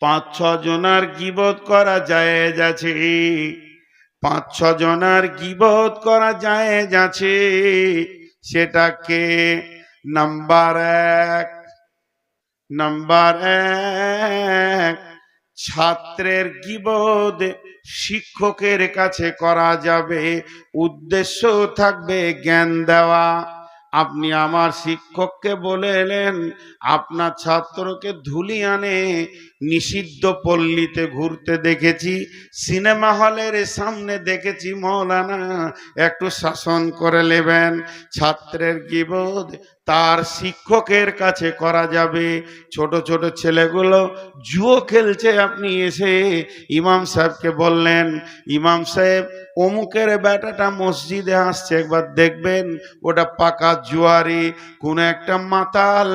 পাঁচ, ছ জনার গিবত করা যায় যাচ্ছে পাঁচ, ছ জনার গিবত করা যায় যাচ্ছে সেটাকে নাম্বার এক নাম্বার এক, ছাত্রের গিবদ শিক্ষকের কাছে করা যাবে। উদ্দেশ্য থাকবে জ্ঞান দেওয়া। আপনি আমার শিক্ষককে বলে এলেন, আপনার ছাত্রকে ধুলি আনে, নিষিদ্ধ পল্লীতে ঘুরতে দেখেছি, সিনেমা হলের সামনে দেখেছি মৌলানা, একটু শাসন করে নেবেন, ছাত্রের গিবোধ তার শিক্ষকের কাছে করা যাবে, ছোট ছোট ছেলেগুলো জুয়ো খেলছে, আপনি এসে ইমাম সাহেবকে বললেন, ইমাম সাহেব অমুকের বেটাটা মসজিদে আসছে, একবার দেখবেন ওটা পাকা জুয়ারি, কোন একটা মাতাল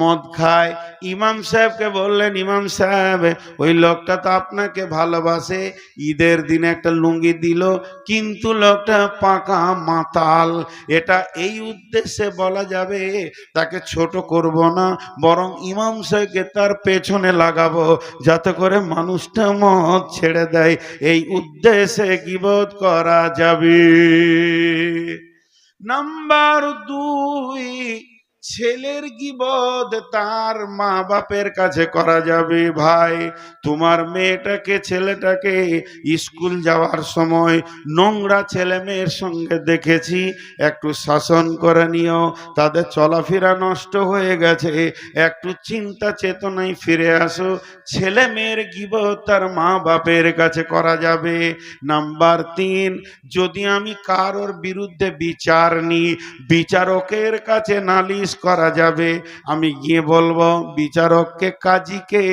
মদ খায়। ইমাম সাহেবকে বললেন, ইমাম সাহেব, ওই লোকটা তো আপনাকে ভালোবাসে, ঈদের দিনে একটা লুঙ্গি দিল, কিন্তু লোকটা পাকা মাতাল। এটা এই উদ্দেশ্যে বলা যাবে, তাকে ছোট করব না, বরং ইমাম সাহেবকে তার পেছনে লাগাবো, যাতে করে মানুষটা মদ ছেড়ে দেয়। এই উদ্দেশ্যে গিবোধ করা যাবে? নাম্বার দুই ছেলের গিবদ তার মা বাপের কাছে করা যাবে, ভাই। তোমার মেয়েটাকে, ছেলেটাকে স্কুল যাওয়ার সময় নোংরা ছেলে মেয়ের সঙ্গে দেখেছি। একটু শাসন করে নিও, তাদের চলাফেরা নষ্ট হয়ে গেছে। একটু চিন্তা চেতনায় ফিরে আসো, ছেলে মেয়ের গিবদ তার মা বাপের কাছে করা যাবে। নাম্বার তিন, যদি আমি কারোর বিরুদ্ধে বিচার নিই, বিচারকের কাছে নালিশ করা যাবে? আমি গিয়ে বলব, বিচারককে, কাজীকে,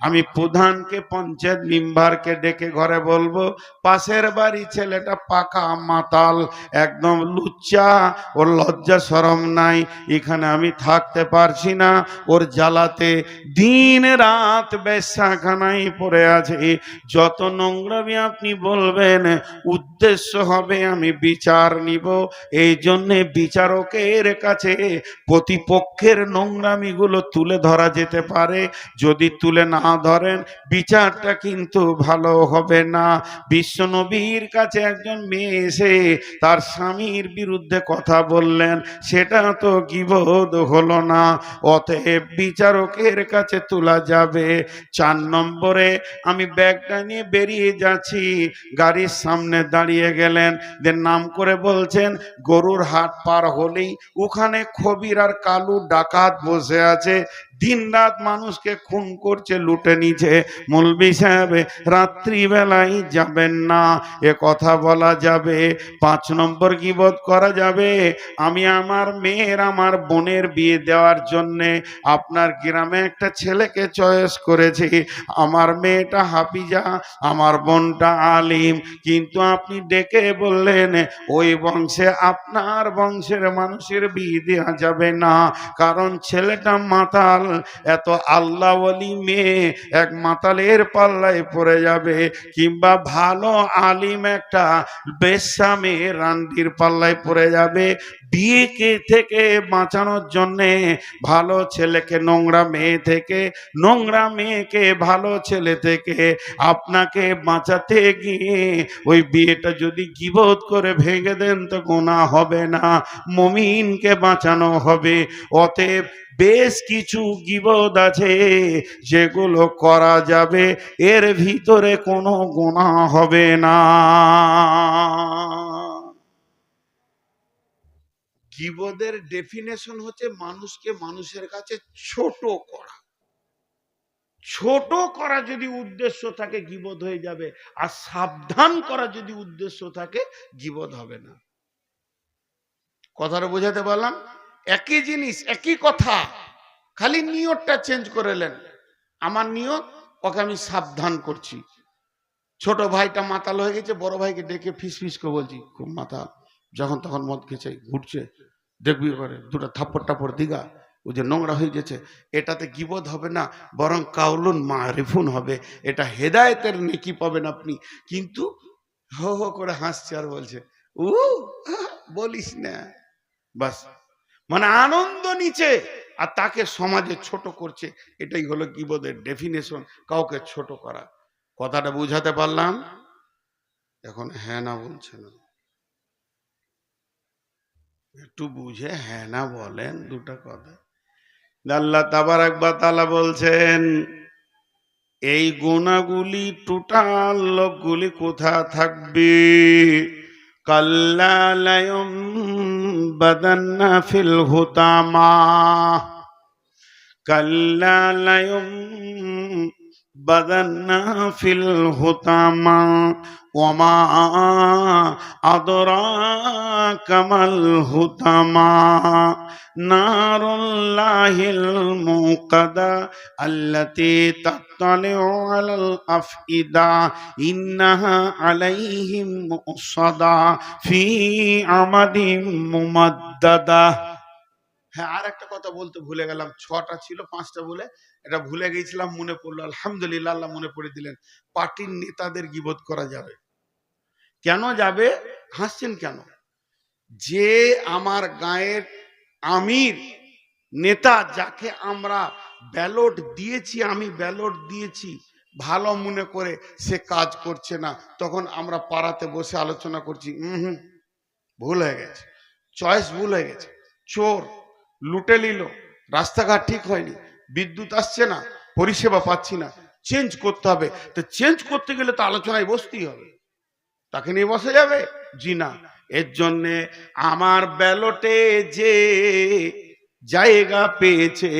আমি প্রধানকে, পঞ্চায়েত মেম্বারকে ডেকে ঘরে বলব, পাশের বাড়ি ছেলেটা পাকা মাতাল, একদম লুচ্চা, ওর লজ্জা সরম নাই, এখানে আমি থাকতে পারছি না, ওর জ্বালাতে দিন রাত বেশাখানায় পড়ে আছে। যত নোংরামি আপনি বলবেন, উদ্দেশ্য হবে আমি বিচার নিব, এই জন্যে বিচারকের কাছে প্রতিপক্ষের নোংরামিগুলো তুলে ধরা যেতে পারে। যদি তুলে না ধরেন, বিচারটা কিন্তু ভালো হবে না। বিশ্বনবীর কাছে একজন মেয়ে এসে তার স্বামীর বিরুদ্ধে কথা বললেন, সেটা তো গিবোধ হলো না। অতএব বিচারকের কাছে তোলা যাবে। চার নম্বরে, আমি ব্যাগটা নিয়ে বেরিয়ে যাচ্ছি। গাড়ির সামনে দাঁড়িয়ে গেলেন। যে নাম করে বলছেন, গরুর হাট পার হলেই ওখানে খবির আর কালু ডাকাত বসে আছে। দিন রাত মানুষকে খুন করছে, লুটে নিচ্ছে মৌলবি সাহেব রাত্রিবেলায় যাবেন না, এ কথা বলা যাবে। পাঁচ নম্বর গিবত করা যাবে? আমি আমার মেয়ের, আমার বোনের বিয়ে দেওয়ার জন্যে আপনার গ্রামে একটা ছেলেকে চয়েস করেছি। আমার মেয়েটা হাফিজা, আমার বোনটা আলিম। কিন্তু আপনি ডেকে বললেন, ওই বংশে আপনার বংশের মানুষের বিয়ে দেওয়া যাবে না। কারণ ছেলেটা মাতাল। এত আল্লাহ বলি মেয়ে এক মাতালের পাল্লায় পড়ে যাবে, কিংবা ভালো আলিম একটা বেশ্যা মেয়ে রান্দির পাল্লায় পড়ে যাবে বিয়েকে থেকে বাঁচানোর জন্যে ভালো ছেলেকে, নোংরা মেয়ে থেকে, নোংরা মেয়েকে, ভালো ছেলে থেকে আপনাকে বাঁচাতে গিয়ে ওই বিয়েটা যদি গিবোধ করে ভেঙে দেন তো গোনা হবে না, মমিনকে বাঁচানো হবে। অতএব বেশ কিছু গিবদ আছে যেগুলো করা যাবে, এর ভিতরে কোনো গোনা হবে না। গিবদের ডেফিনেশন হচ্ছে মানুষকে মানুষের কাছে ছোট করা। ছোট করা যদি উদ্দেশ্য থাকে গিবদ হয়ে যাবে। আর সাবধান করা যদি উদ্দেশ্য থাকে গিবদ হবে না। কথাটা বোঝাতে পারলাম? একই জিনিস, একই কথা। খালি নিয়তটা চেঞ্জ করেলেন আমার নিয়ত, ওকে আমি সাবধান করছি। ছোট ভাইটা মাতাল হয়ে গেছে, বড় ভাইকে ডেকে ফিস ফিস করে বলছি, খুব মাতাল। যখন তখন মদ খেয়েছে, ঘুরছে। দেখবি এবারে দুটো থাপ্পড় টাপড় দিগা ও যে নোংরা হয়ে গেছে। এটাতে গিবদ হবে না, বরং কাউলুন মারিফুন হবে। এটা হেদায়েতের নেকি পাবেন আপনি। কিন্তু হো হো করে হাসছে আর বলছে, উ, বলিস না। বাস। মানে আনন্দ নিচে, আর তাকে সমাজে ছোট করছে। এটাই হলো গিবদের ডেফিনেশন কাউকে ছোট করা। কথাটা বুঝাতে পারলাম? এখন হ্যাঁ না বলছে না। একটু বুঝে হ্যাঁ না বলেন দুটো কথা। আল্লাহ তাবার একবার তালা বলছেন, এই গুণাগুলি টোটাল লোকগুলি কোথা থাকবে? কাল্লালয়ম বাদান্না ফিল হুতামা কাল্লালয়ম بدنا في الهتاما وما أدراك ما الهتاما نار الله الموقدة التي تطلع على الأفئدة إنها عليهم مؤصدة في عمد ممددة হ্যাঁ আর একটা কথা বলতে ভুলে গেলাম, ছটা ছিল, পাঁচটা বলে, এটা ভুলে গেছিলাম, মনে পড়ল, আলহামদুলিল্লাহ আল্লাহ মনে পড়ে দিলেন, পার্টির নেতাদের গিবোধ করা যাবে। কেন যাবে? হাসছেন কেন? যে আমার গায়ের আমির, নেতা যাকে আমরা ব্যালট দিয়েছি, আমি ব্যালট দিয়েছি, ভালো মনে করে সে কাজ করছে না, তখন আমরা পাড়াতে বসে আলোচনা করছি হুম, ভুল হয়ে গেছে, চয়েস ভুল হয়ে গেছে, চোর। লুটে নিল। রাস্তাঘাট ঠিক হয়নি। বিদ্যুৎ আসছে না, পরিষেবা পাচ্ছি না। চেঞ্জ করতে হবে। তো চেঞ্জ করতে গেলে তো আলোচনায় বসতেই হবে। তাকে নিয়ে বসা যাবে? জি না। এর জন্যে আমার ব্যালটে যে জায়গা পেয়েছে।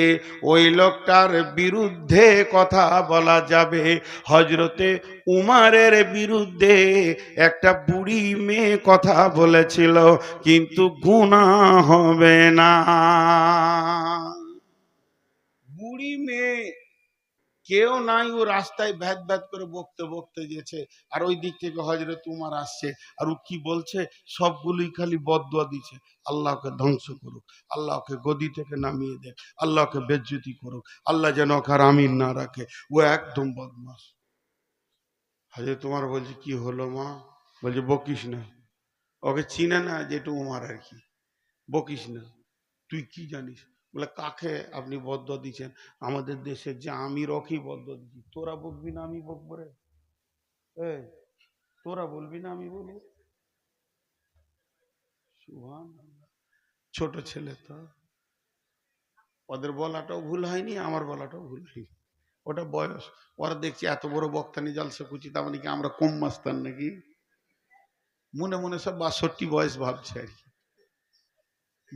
ওই লোকটার বিরুদ্ধে কথা বলা যাবে। হজরতে উমারের বিরুদ্ধে একটা বুড়ি মেয়ে কথা বলেছিল, কিন্তু গুণা হবে না। বুড়ি মেয়ে কেউ নাই ও রাস্তায় ভ্যাদ ভ্যাদ করে বকতে বকতে গেছে। আর ওই দিক থেকে হজরত উমার আসছে আর ও কি বলছে? সবগুলোই খালি বদুয়া দিছে আল্লাহকে ধ্বংস করুক, আল্লাহকে গদি থেকে নামিয়ে দেখ আল্লাহকে বেজ্জতি করুক, আল্লাহ যেন ওকে আর আমিন না রাখে। ও একদম বদমাস। হজরত তোমার বলছে, কি হলো মা? বলছে, বকিস না। ওকে চিনে না যে একটু উমার আর কি। বকিস না। তুই কি জানিস? বলে, কাকে আপনি বদ্ধ দিচ্ছেন? আমাদের দেশের যে আমি রকি বদ্ধ দিচ্ছি। তোরা বকবি না আমি বকবো রে? তোরা বলবি না আমি বলব। ছোট ছেলে তো। ওদের বলাটাও ভুল হয়নি, আমার বলাটাও ভুল হয়নি। ওটা বয়স, ওরা দেখছি এত বড় বক্তানি জলসা কুচি তার মানে কি আমরা কম মাস্তান নাকি? মনে মনে সব বাষট্টি বয়স ভাবছে আর কি।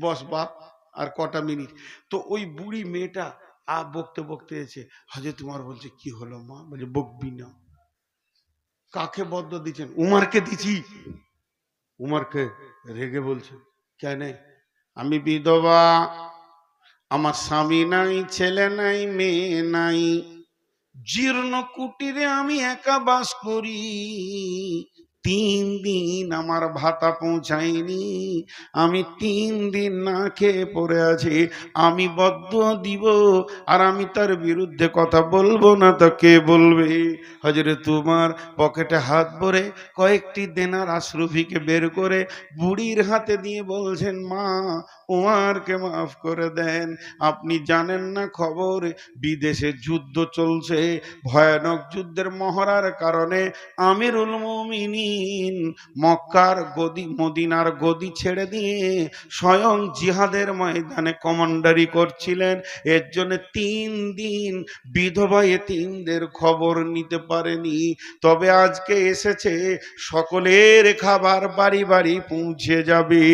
বস, বাপ আর কটা মিনিট? তো ওই বুড়ি মেয়েটা আ বকতে বকতে এসে, হজে, তোমার বলছে কি হলো মা? বলছে বকবি না। কাকে বদ্ধ দিচ্ছেন? উমারকে দিছি। উমারকে রেগে বলছে কেন আমি বিধবা। আমার স্বামী নাই, ছেলে নাই, মেয়ে নাই। জীর্ণ কুটিরে আমি একা বাস করি। তিন দিন আমার ভাতা পৌঁছায়নি। আমি তিন দিন না খেয়ে পড়ে আছি। আমি বদ্ধ দিব আর আমি তার বিরুদ্ধে কথা বলব না তো কে বলবে? হজরে তোমার পকেটে হাত ভরে কয়েকটি দেনার আশ্রফিকে বের করে বুড়ির হাতে দিয়ে বলছেন, মা, উমারকে মাফ করে দেন। আপনি জানেন না খবর? বিদেশে যুদ্ধ চলছে। ভয়ানক যুদ্ধের মহড়ার কারণে আমিরুল মুমিনিন মক্কার গদি, মদিনার গদি ছেড়ে দিয়ে স্বয়ং জিহাদের ময়দানে কমান্ডারি করছিলেন। এর জন্য তিন দিন বিধবা এতিমদের খবর নিতে পারেনি। তবে আজকে এসেছে, সকলের খাবার বাড়ি বাড়ি পৌঁছে যাবে।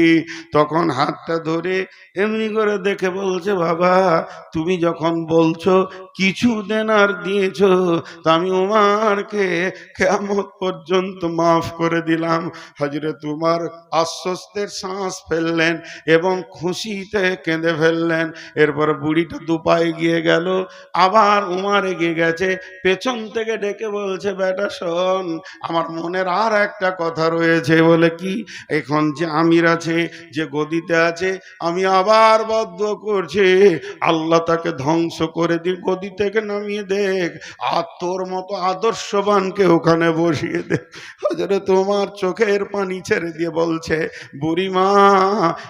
তখন হাতটা ধরে এমনি করে দেখে বলছে, বাবা, তুমি যখন বলছো, কিছু দেনার দিয়েছ, তা আমি উমারকে কেমন পর্যন্ত মাফ করে দিলাম। হজরে তোমার আশ্বস্তের শ্বাস ফেললেন এবং খুশিতে কেঁদে ফেললেন। এরপর বুড়িটা দুপায়ে গিয়ে গেল। আবার উমার এগিয়ে গেছে। পেছন থেকে ডেকে বলছে, বেটা, শোন, আমার মনের আর একটা কথা রয়েছে। বলে, কি? এখন যে আমির আছে, যে গদিতে আছে, আমি আবার বদ্ধ করছি। আল্লাহ তাকে ধ্বংস করে দি গদি থেকে নামিয়ে দেখ। আর তোর মতো আদর্শবানকে ওখানে বসিয়ে দে হজরে তোমার চোখের পানি ছেড়ে দিয়ে বলছে, বুড়িমা,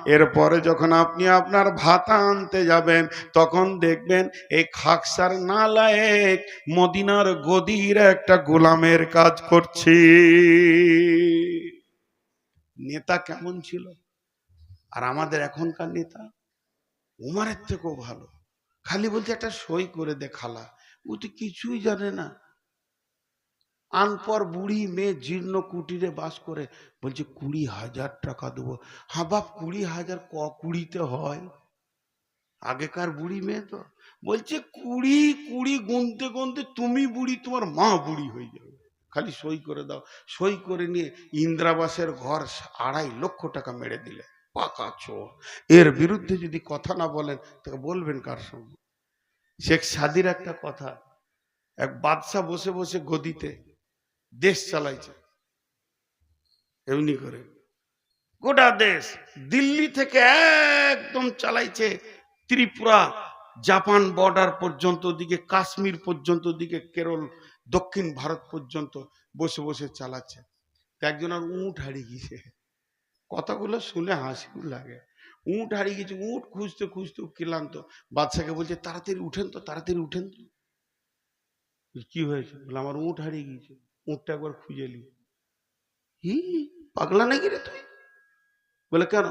এরপরে যখন আপনি আপনার ভাতা আনতে যাবেন, তখন দেখবেন এই খাকসার নালায়েক মদিনার গদির একটা গোলামের কাজ করছি। নেতা কেমন ছিল? আর আমাদের এখনকার নেতা? উমারের থেকেও ভালো। খালি বলছে, একটা সই করে দে খালা। ও তো কিছুই জানে না। আনপর বুড়ি মেয়ে জীর্ণ কুটিরে বাস করে। বলছে, কুড়ি হাজার টাকা দেবো। হ্যাঁ বাপ, কুড়ি হাজার ক কুড়িতে হয়? আগেকার বুড়ি মেয়ে তো। বলছে, কুড়ি কুড়ি গুনতে গুনতে তুমি বুড়ি, তোমার মা বুড়ি হয়ে যাবে। খালি সই করে দাও। সই করে নিয়ে ইন্দ্রাবাসের ঘর আড়াই লক্ষ টাকা মেরে দিলে। পাকা চোর। এর বিরুদ্ধে যদি কথা না বলেন, তাকে বলবেন কার সঙ্গে? শেখ সাদির একটা কথা। এক বাদশাহ বসে বসে গদিতে দেশ চালাইছে। এমনি করে। গোটা দেশ দিল্লি থেকে একদম চালাইছে ত্রিপুরা, জাপান বর্ডার পর্যন্ত দিকে কাশ্মীর পর্যন্ত দিকে কেরল, দক্ষিণ ভারত পর্যন্ত বসে বসে চালাচ্ছে। একজন আর উঁট হারিয়ে গিয়েছে কথাগুলো শুনে হাসিও লাগে। উঁট হারিয়ে গেছে, উঁট খুঁজতে খুঁজতে ক্লান্ত। বাদশাকে বলছে, তাড়াতাড়ি উঠেন তো, তাড়াতাড়ি উঠেন তো। কি হয়েছে? বলে, আমার উঁট হারিয়ে গিয়েছে উঁটটা একবার খুঁজে নি হি, পাগলা নাকি রে তুই? বলে, কেন?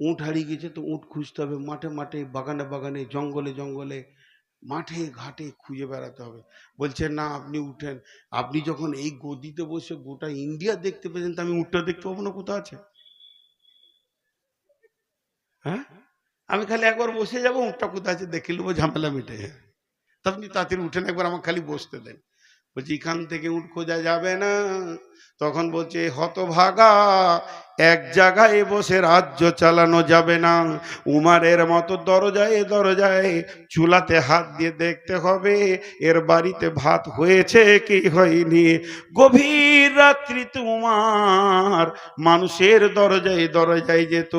উঁট হারিয়ে গেছে তো উঁট খুঁজতে হবে। মাঠে মাঠে, বাগানে বাগানে, জঙ্গলে জঙ্গলে, মাঠে ঘাটে খুঁজে বেড়াতে হবে। বলছে, না, আপনি উঠেন। আপনি যখন এই গদিতে বসে গোটা ইন্ডিয়া দেখতে পেয়েছেন, তো আমি উঠটা দেখতে পাবো না কোথাও আছে? হ্যাঁ? আমি খালি একবার বসে যাব উঠটা কোথায় আছে দেখে নেব, ঝামেলা মিটে তা আপনি তাড়াতাড়ি উঠেন, একবার আমাকে খালি বসতে দেন। বলছি এখান থেকে উঠ খোঁজা যাবে না। তখন বলছে হতভাগা এক জায়গায় বসে রাজ্য চালানো যাবে না। উমারের মতো দরজায় দরজায় চুলাতে হাত দিয়ে দেখতে হবে, এর বাড়িতে ভাত হয়েছে কি হয়নি। গভীর রাত্রিতে উমার মানুষের দরজায় দরজায় যেত।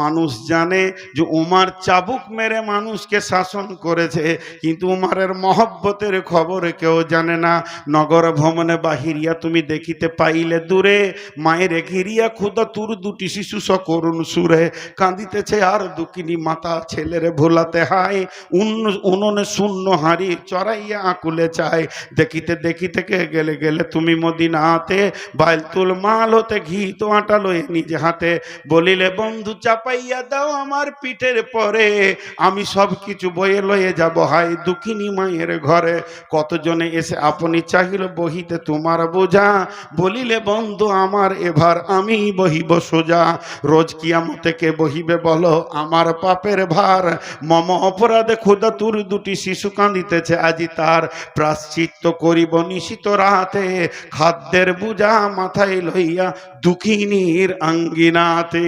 মানুষ জানে যে উমার চাবুক মেরে মানুষকে শাসন করেছে, কিন্তু উমারের মহব্বতের খবর কেউ জানে না। নগর ভ্রমণে বাহিরিয়া তুমি দেখিতে পাইলে দূরে, মায়ের ঘিরিয়া খুদা তুর দুটি শিশু সকরুণ সুরে কাঁদিতেছে আর দুকিনি মাতা ছেলেরে ভোলাতে হায়। উন- উনুনে শূন্য হাঁড়ি চড়াইয়া আকুলে চায়। দেখিতে দেখিতে গেলে গেলে তুমি মদিনাতে? বাইলতুল মাল হতে ঘি তো আটা লয়ে নিজে হাতে। বলিলে, বন্ধু, চাপাইয়া দাও আমার পিঠের পরে। আমি সব কিছু বয়ে লয়ে যাব হাই দুঃখিনী মায়ের ঘরে। কতজনে এসে আপনি চাহিল বহিতে তোমার বোঝা। বলিলে, বন্ধু, আমার এবার আমি বহিব সোজা। রোজ কিয়ামতে কে বহিবে বলো, আমার পাপের ভার। মম অপরাধে ক্ষুদা তুর দুটি শিশু কাঁদিতেছে, আজি তার প্রাশ্চিত্য করিব নিশিত রাতে। খাদ্যের বুঝা মাথায় লইয়া দুঃখিনীর আঙ্গিনাতে।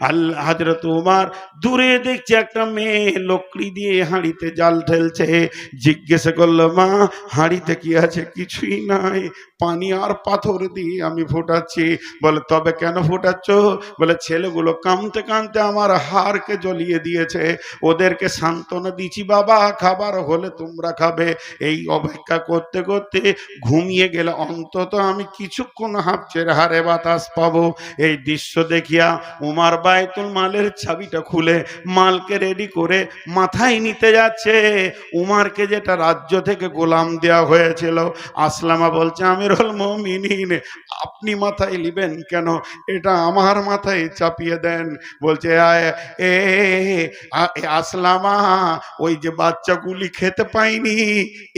আল্লাহ হাজরত উমার দূরে দেখছে একটা মেয়ে, লকড়ি দিয়ে হাঁড়িতে জাল ঠেলছে। জিজ্ঞেস করল, মা, হাঁড়িতে কি আছে? কিছুই নাই। পানি আর পাথর দিয়ে আমি ফোটাচ্ছি। বলে, তবে কেন ফোটাচ্ছ, বলে, ছেলেগুলো কামতে কামতে আমার হাড়কে জ্বলিয়ে দিয়েছে। ওদেরকে সান্ত্বনা দিচ্ছি, বাবা, খাবার হলে তোমরা খাবে। এই অপেক্ষা করতে করতে ঘুমিয়ে গেলে অন্তত আমি কিছুক্ষণ হাফছের হারে বাতাস পাবো। এই দৃশ্য দেখিয়া উমার বায়তুল মালের চাবিটা খুলে মালকে রেডি করে মাথায় নিতে যাচ্ছে। উমারকে যেটা রাজ্য থেকে গোলাম দেওয়া হয়েছিল, আসলামা বলছে, আমিরুল মমিনিন, আপনি মাথায় নিবেন কেন? এটা আমার মাথায় চাপিয়ে দেন। বলছে এ আসলামা ওই যে বাচ্চাগুলি খেতে পাইনি।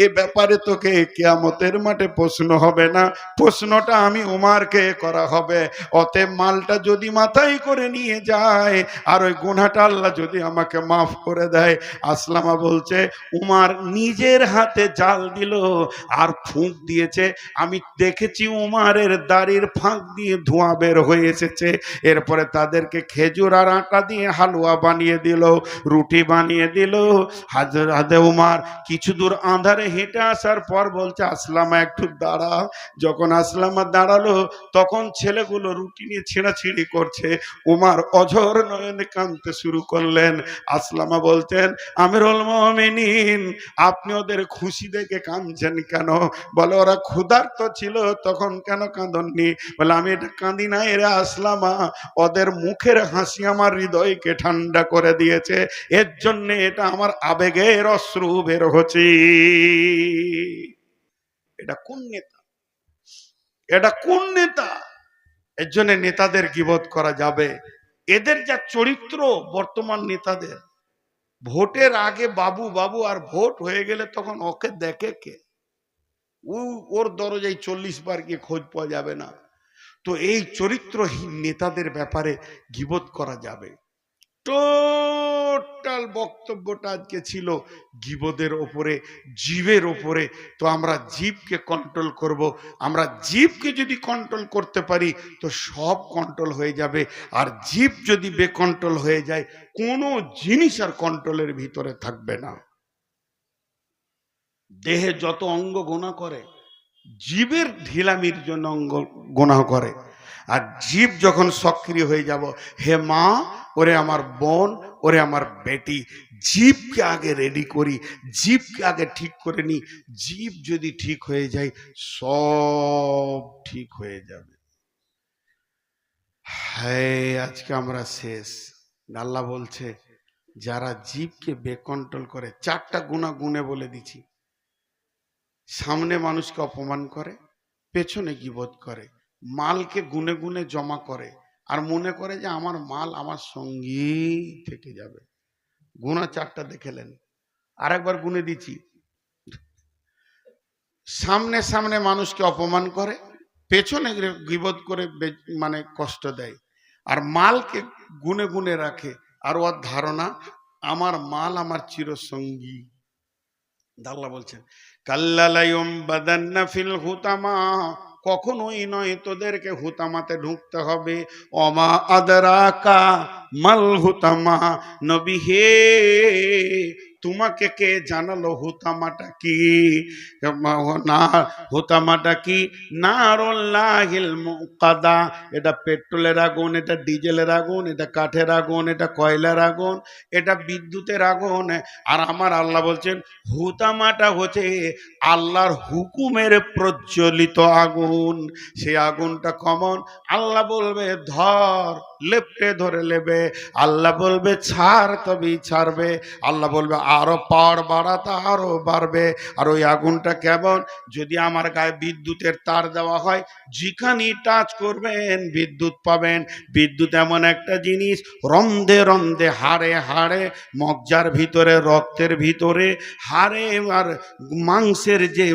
এ ব্যাপারে তোকে কেয়ামতের মাঠে প্রশ্ন হবে না। প্রশ্নটা আমি উমারকে করা হবে। অতএব মালটা যদি মাথায় করে নিয়ে যায়, আর ওই গুনাটা আল্লাহ যদি আমাকে মাফ করে দেয়। আসলামা বলছে, উমার নিজের হাতে জাল দিল আর ফুঁক দিয়েছে। আমি দেখেছি উমারের দাড়ির ফাঁক দিয়ে ধোঁয়া বের হয়েছে। এসেছে। এরপরে তাদেরকে খেজুর আর আটা দিয়ে হালুয়া বানিয়ে দিল, রুটি বানিয়ে দিল। হাজার হাদে উমার কিছু দূর আঁধারে হেঁটে আসার পর বলছে, আসলামা, একটু দাঁড়া যখন আসলামা দাঁড়াল, তখন ছেলেগুলো রুটি নিয়ে ছিঁড়াছিঁড়ি করছে। উমার অঝর নয়নে কাঁদতে শুরু করলেন। আসলামা বলতেন আমিরুল মমিনিন, আপনি ওদের খুশি দেখে কাঁদছেন কেন? বলে, ওরা ক্ষুধার্ত ছিল, তখন কেন কাঁদননি? বলে, আমি এটা কাঁদি না, এরা আসলামা ওদের মুখের হাসি আমার হৃদয়কে ঠান্ডা করে দিয়েছে। এর জন্য এটা আমার আবেগের অশ্রু বের হচ্ছে। এটা কোন নেতা? এটা কোন নেতা? এর জন্য নেতাদের গিবোধ করা যাবে। এদের যা চরিত্র বর্তমান নেতাদের, ভোটের আগে বাবু বাবু আর ভোট হয়ে গেলে তখন ওকে দেখে কে? ও ওর দরজায় চল্লিশ বার গিয়ে খোঁজ পাওয়া যাবে না। তো এই চরিত্রহীন নেতাদের ব্যাপারে গিবোধ করা যাবে। টোটাল বক্তব্যটা আজকে ছিল গিবদের ওপরে, জীবের ওপরে। তো আমরা জীবকে কন্ট্রোল করব। আমরা জীবকে যদি কন্ট্রোল করতে পারি, তো সব কন্ট্রোল হয়ে যাবে। আর জীব যদি বেকন্ট্রোল হয়ে যায়, কোনো জিনিস আর কন্ট্রোলের ভিতরে থাকবে না। দেহে যত অঙ্গ গোনা করে জীবের ঢিলামির জন্য অঙ্গ গোনা করে। আর জীব যখন সক্রিয় হয়ে যাব, হে মা, ওরে আমার বোন, ওরে আমার বেটি, জীবকে আগে রেডি করি, জীবকে আগে ঠিক করে নি। জীব যদি ঠিক হয়ে যায়, সব ঠিক হয়ে যাবে। হ্যাঁ আজকে আমরা শেষ। আল্লাহ বলছে, যারা জীবকে বেকন্ট্রোল করে, চারটা গুণা গুণে বলে দিছি সামনে মানুষকে অপমান করে, পেছনে গিবোধ করে, মালকে গুনে গুনে জমা করে আর মনে করে যে আমার মাল আমার সঙ্গী থেকে যাবে। গুণা চারটা দেখেলেন। আর একবার গুনে দিচ্ছি। সামনে সামনে মানুষকে অপমান করে, পেছনে গিবোধ করে মানে কষ্ট দেয় আর মালকে গুনে গুনে রাখে। আর ওর ধারণা, আমার মাল আমার চিরসঙ্গী। আল্লাহ বলছেন কাল্লালায়ুম বাদান্না ফিল হুতামা কখনোই নয় তোদেরকে হুতামাতে ঢুকতে হবে। অমা আদরাকা মাল হুতামা নবী হে, তোমাকে কে জানালো হুতামাটা কি? না, হুতামাটা কি? নারুল্লাহিল মুকাদা। এটা পেট্রোলের আগুন, এটা ডিজেলের আগুন, এটা কাঠের আগুন, এটা কয়লার আগুন, এটা বিদ্যুতের আগুন। আর আমার আল্লাহ বলছেন, হুতামাটা হচ্ছে আল্লাহর হুকুমের প্রজ্বলিত আগুন। সেই আগুনটা কমন। আল্লাহ বলবে, ধর, লেপটে ধরে নেবে আল্লাহ বলবে, ছাড় তবেই ছাড়বে। আল্লাহ বলবে, আরও পাওয়ার বাড়াতে আরও বাড়বে। আর ওই আগুনটা কেমন? যদি আমার গায়ে বিদ্যুতের তার দেওয়া হয়, যেখানেই টাচ করবেন, বিদ্যুৎ পাবেন। বিদ্যুৎ এমন একটা জিনিস, রন্ধে রন্ধে, হাড়ে হাড়ে মজ্জার ভিতরে, রক্তের ভিতরে, হাড়ে আর মাংসের যে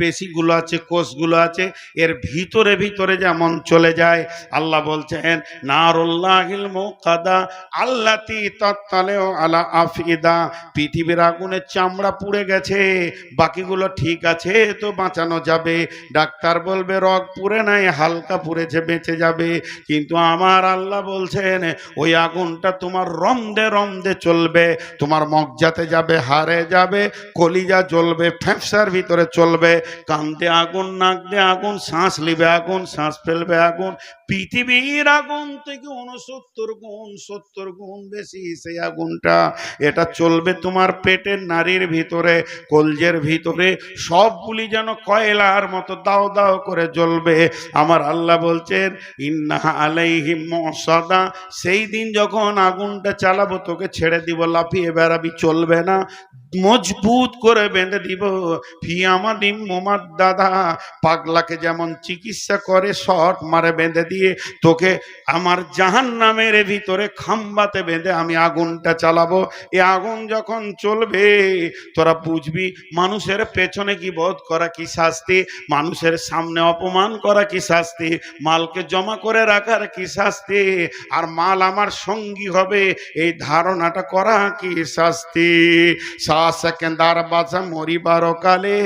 পেশিগুলো আছে, কোষগুলো আছে, এর ভিতরে ভিতরে যেমন চলে যায়, আল্লাহ বলছেন, নারুল্লাহিল মুকাদা আল্লাতি তত্তালেও আলা আফিদা পৃথিবীর আগুনে চামড়া পুড়ে গেছে, বাকিগুলো ঠিক আছে তো বাঁচানো যাবে। ডাক্তার বলবে, রগ পুড়ে নাই, হালকা পুড়েছে, বেঁচে যাবে। কিন্তু আমার আল্লাহ বলছেন, ওই আগুনটা তোমার রমদে রমদে চলবে, তোমার মজ্জাতে যাবে হারে যাবে, কলিজা জ্বলবে, ফ্যাপসার ভিতরে চলবে। কান্দে আগুন, নাক দিয়ে আগুন, শ্বাস নিবে আগুন, শ্বাস ফেলবে আগুন পৃথিবীর আগুন থেকে উনসত্তর গুণ, সত্তর গুণ বেশি, সেই আগুনটা, এটা চলবে তোমার পেটের নারীর ভিতরে, কলজের ভিতরে, সবগুলি যেন কয়লার মতো দাও দাও করে জ্বলবে। আমার আল্লাহ বলছেন ইন্না আলাইহিম মসাদা সেই দিন যখন আগুনটা চালাবো, তোকে ছেড়ে দিব, লাফিয়ে বেড়াবি, চলবে না। মজবুত করে বেঁধে দিব। ফি আমাদিম মোমার দাদা, পাগলাকে যেমন চিকিৎসা করে শট মারে বেঁধে দিয়ে, তোকে আমার জাহান নামের ভিতরে খাম্বাতে বেঁধে আমি আগুনটা চালাবো। এ আগুন যখন চলবে, তোরা বুঝবি মানুষের পেছনে কি বোধ করা কি শাস্তি, মানুষের সামনে অপমান করা কি শাস্তি, মালকে জমা করে রাখার কি শাস্তি, আর মাল আমার সঙ্গী হবে, এই ধারণাটা করা কি শাস্তি? সেকেন্দার বাসা মরিবার কালে,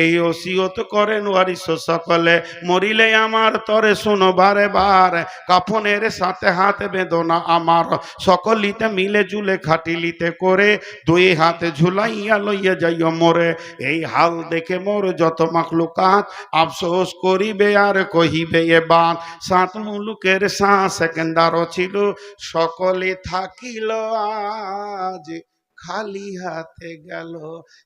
এই ওসিয়ত করেন ওয়ারিস সকলে। মরিলে আমার তরে শুনো বারে বার কাফনের সাথে হাত বেদনা আমার। সকলিতে মিলে জুলে খাটিলিতে করে, দুই হাতে ঝুলাইয়া লইয়া যাইও মোরে। এই হাল দেখে মোর যত মাখলুকাত, আফসোস করিবে আর কহিবে এ বাত। সাত মুলুকের সা সেকেন্দারও ছিল, সকলে থাকিল আজ। খালি হাতে গেল।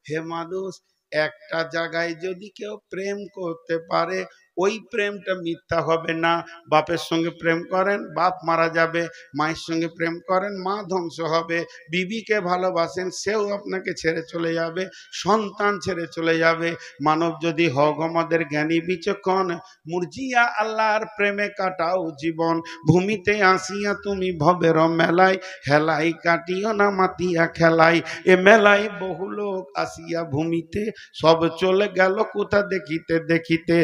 হে মানুষ একটা জায়গায় যদি কেউ প্রেম করতে পারে ওই প্রেমটা মিথ্যা হবে না। বাপের সঙ্গে প্রেম করেন, বাপ মারা যাবে, মায়ের সঙ্গে প্রেম করেন, মা ধ্বংস হবে, বিবিকে ভালোবাসেন, সেও আপনাকে ছেড়ে চলে যাবে, সন্তান ছেড়ে চলে যাবে। মানব যদি হক আমাদের জ্ঞানী বিচক্ষণ, মুরজিয়া আল্লাহর প্রেমে কাটাও জীবন। ভূমিতে আসিয়া তুমি ভবের মেলায়, হেলাই কাটিও না মাতিয়া খেলাই এ মেলায় বহু লোক আসিয়া ভূমিতে, সব চলে গেল কোথা দেখিতে দেখিতে।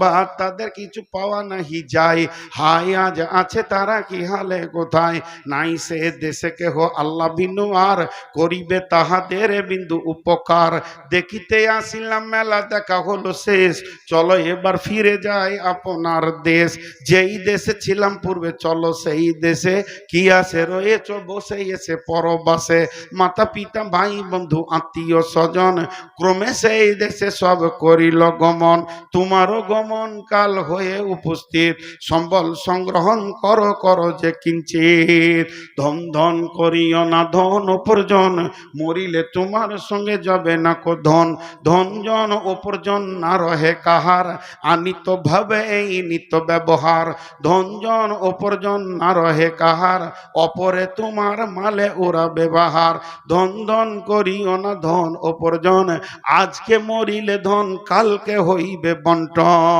সংবাদ তাদের কিছু পাওয়া নাহি যায়। হাই আজ আছে তারা কি হালে কোথায়? নাই সে দেশে কেহ আল্লাহ বিনু আর করিবে তাহাদের বিন্দু উপকার। দেখিতে আসিলাম, মেলা দেখা হলো শেষ। চলো এবার ফিরে যাই আপনার দেশ। যেই দেশে ছিলাম পূর্বে, চলো সেই দেশে। কি আছে? রয়েছ বসে, এসে পরবাসে। মাতা পিতা ভাই, বন্ধু আত্মীয় স্বজন ক্রমে সেই দেশে সব করিল গমন। তোমারও গমন কাল হয়ে উপস্থিত। সম্বল সংগ্রহণ করো করো যে কিঞ্চিত। ধন ধন করিও না ধন উপার্জন, মরিলে তোমার সঙ্গে যাবে না কো ধন। ধন, জন, উপার্জন না রহে কাহার, আনিত ভাবে এই নিত ব্যবহার। ধন, জন, উপার্জন না রহে কাহার, অপরে তোমার মালে ওরা ব্যবহার। ধন ধন করিও না ধন উপার্জন, আজকে মরিলে ধন, কালকে হইবে বন্টন।